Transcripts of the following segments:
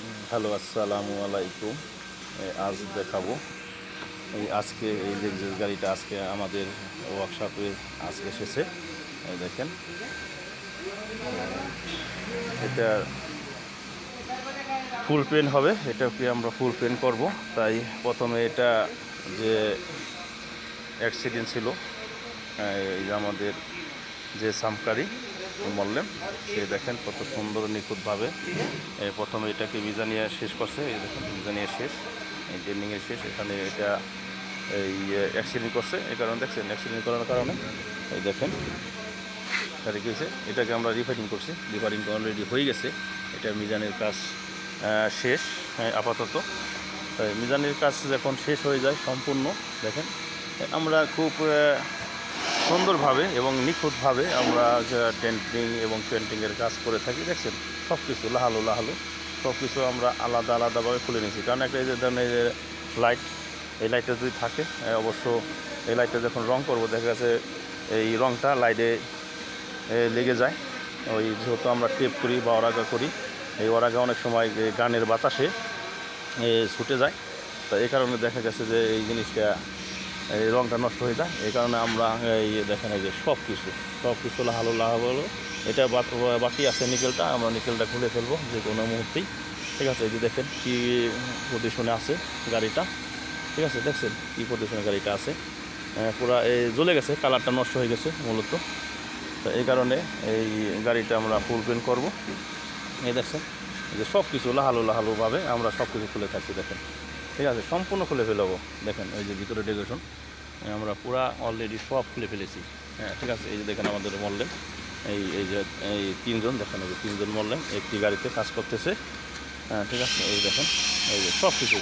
Hello, আসসালামু আলাইকুম। আজ দেখাবো। এই আজকে, এই লেক্সাস গাড়িটা আজকে আমাদের ওয়ার্কশপে আজকে এসেছে। দেখেন। এটা ফুল পেন হবে। এটাকে আমরা ফুল পেন করব। তাই প্রথমে এটা যে অ্যাক্সিডেন্ট ছিল এই আমাদের যে সামকারি বললেন সে দেখেন কত সুন্দর নিখুঁতভাবে। প্রথমে এটাকে মিজানিয়া শেষ করছে, এই দেখেন মিজানিয়া শেষ, এই শেষ, এখানে এটা, এই অ্যাক্সিডেন্ট করছে, এই কারণে দেখছেন অ্যাক্সিডেন্ট করার কারণে, এই দেখেন, তাহলে কী হয়েছে? এটাকে আমরা রিফারিং করছি রিফারিং অলরেডি হয়ে গেছে, এটা মিজানের কাজ শেষ আপাতত। মিজানের কাজ যখন শেষ হয়ে যায় সম্পূর্ণ, দেখেন আমরা খুব সুন্দরভাবে এবং নিখুঁতভাবে আমরা টেন্টিং এবং পেন্টিংয়ের কাজ করে থাকি, দেখছেন? সব কিছু লাহালো লাহালো সব কিছু আমরা আলাদা আলাদাভাবে খুলে নিয়েছি। কারণ একটা এই যে ধরেন এই যে লাইট, এই লাইটটা যদি থাকে অবশ্য এই লাইটটা যখন রং করব, দেখা গেছে এই রংটা লাইটে লেগে যায়। ওই যেহেতু আমরা টেপ করি বা অরাগা করি, এই অরাগা অনেক সময় গানের বাতাসে ছুটে যায়। তো এই কারণে দেখা গেছে যে এই জিনিসটা এই রংটা নষ্ট হয়ে যায়। এই কারণে আমরা এই দেখেন এই যে সব কিছু সব কিছু লাহালো লাহালো এটা বাকি আছে নিকেলটা, আমরা নিকেলটা খুলে ফেলব যে কোনো মুহূর্তেই। ঠিক আছে, এই যে দেখেন কী পজিশনে আছে গাড়িটা। ঠিক আছে, দেখছেন কী পজিশনে গাড়িটা আছে। পুরো এই জ্বলে গেছে, কালারটা নষ্ট হয়ে গেছে মূলত। তো এই কারণে এই গাড়িটা আমরা ফুল পেন্ট করব। এই দেখছেন যে সব কিছু লাহালো লাহালোভাবে আমরা সব কিছু খুলে থাকি দেখেন। ঠিক আছে সম্পূর্ণ খুলে ফেলব দেখেন ওই যে ভিতরে ডেকোরেশন আমরা পুরা অলরেডি সব খুলে ফেলেছি হ্যাঁ ঠিক আছে এই যে দেখেন আমাদের মল্লেম এই এই যে এই তিনজন দেখেন এই যে তিনজন মল্লেম একটি গাড়িতে কাজ করতেছে হ্যাঁ ঠিক আছে এই দেখেন এই যে সব কিছু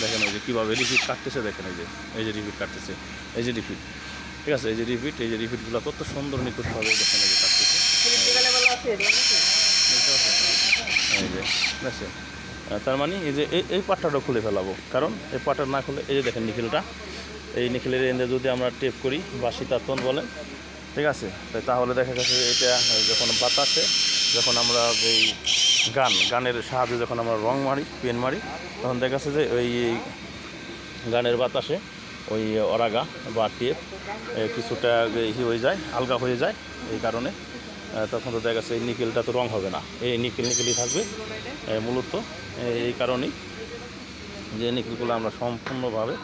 দেখেন এই যে কীভাবে রিপিট কাটতেছে দেখেন এই যে এই যে রিপিট কাটতেছে এই যে রিপিট ঠিক আছে এই যে রিপিট এই যে রিপিটগুলো কত সুন্দর নিখুঁতভাবে দেখেন এই যে কাটতেছে এই যে দেখছেন আহ, তার মানে এই যে এই এই পাটটাটা খুলে ফেলাবো। কারণ এই পাটটা না খুলে, এই যে দেখেন নিখিলটা, এই নিখিলের এন্ডে যদি আমরা টেপ করি বা সীতাতন বলেন, ঠিক আছে? তাই তাহলে দেখা গেছে এটা, যখন বাতাসে যখন আমরা এই গান, গানের সাহায্যে যখন আমরা রং মারি, পেন মারি, তখন দেখা যাচ্ছে যে ওই গানের বাতাসে ওই অরাগা বা টেপ কিছুটা ই হয়ে যায়, আলগা হয়ে যায়, এই কারণে। তখন তো দেখা যাচ্ছে এই নিকেলটা তো রং হবে না। এই নিকেল নিকেলই থাকবে মূলত। এই কারণেই যে নিকেলগুলো আমরা সম্পূর্ণভাবে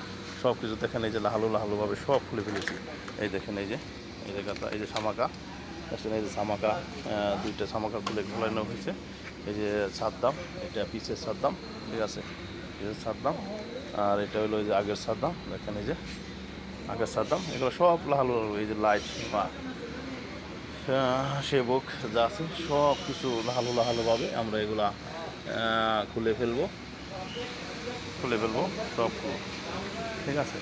সব কিছু দেখেন এই যে লাহালু লাহালুভাবে সব খুলে ফেলেছি। এই দেখেন এই যে এই যে গাতা এই যে সামাকা দেখছেন এই যে সামাকা দুইটা সামাকা খুলে খোলানো হয়েছে। এই যে সাদ্দাম এটা পিসের সাদ্দাম ঠিক আছে? যে সাদ্দাম আর এটা হলো এই যে আগের সাদ্দাম দেখেন এই যে আগের সাদ্দাম এগুলো সব লাহালু, এই যে লাইট বা সেবক যা আছে, সব কিছু লাহালু লাহালুভাবে আমরা এগুলা খুলে ফেলব। খুলে ফেলব, সব ঠিক আছে?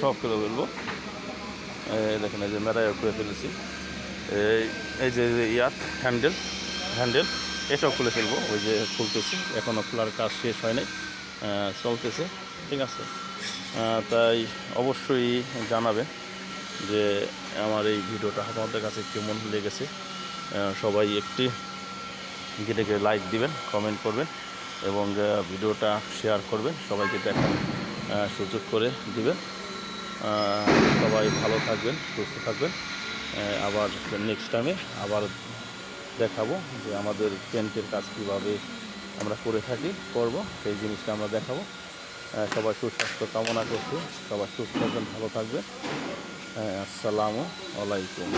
সব খুলে ফেলব। দেখেন, এই যে মেরাই খুলে ফেলেছি। এই এই যে যে ইয়ার হ্যান্ডেল হ্যান্ডেল, এটাও খুলে ফেলব। ওই যে খুলতেছি এখনও খোলার কাজ শেষ হয় নাই চলতেছে। ঠিক আছে? তাই অবশ্যই জানাবে যে আমার এই ভিডিওটা আপনাদের কাছে কেমন লেগেছে সবাই একটি গিয়ে লাইক দিবেন কমেন্ট করবেন এবং ভিডিওটা শেয়ার করবেন, সবাইকে দেখার সুযোগ করে দিবেন। সবাই ভালো থাকবেন, সুস্থ থাকবেন। আবার নেক্সট টাইমে আবার দেখাবো যে আমাদের পেন্টের কাজ কীভাবে আমরা করে থাকি, করব, সেই জিনিসটা আমরা দেখাবো। সবাই সুস্বাস্থ্য কামনা করছি, সবাই সুস্থ থাকবেন, ভালো থাকবেন। আসসালামু আলাইকুম।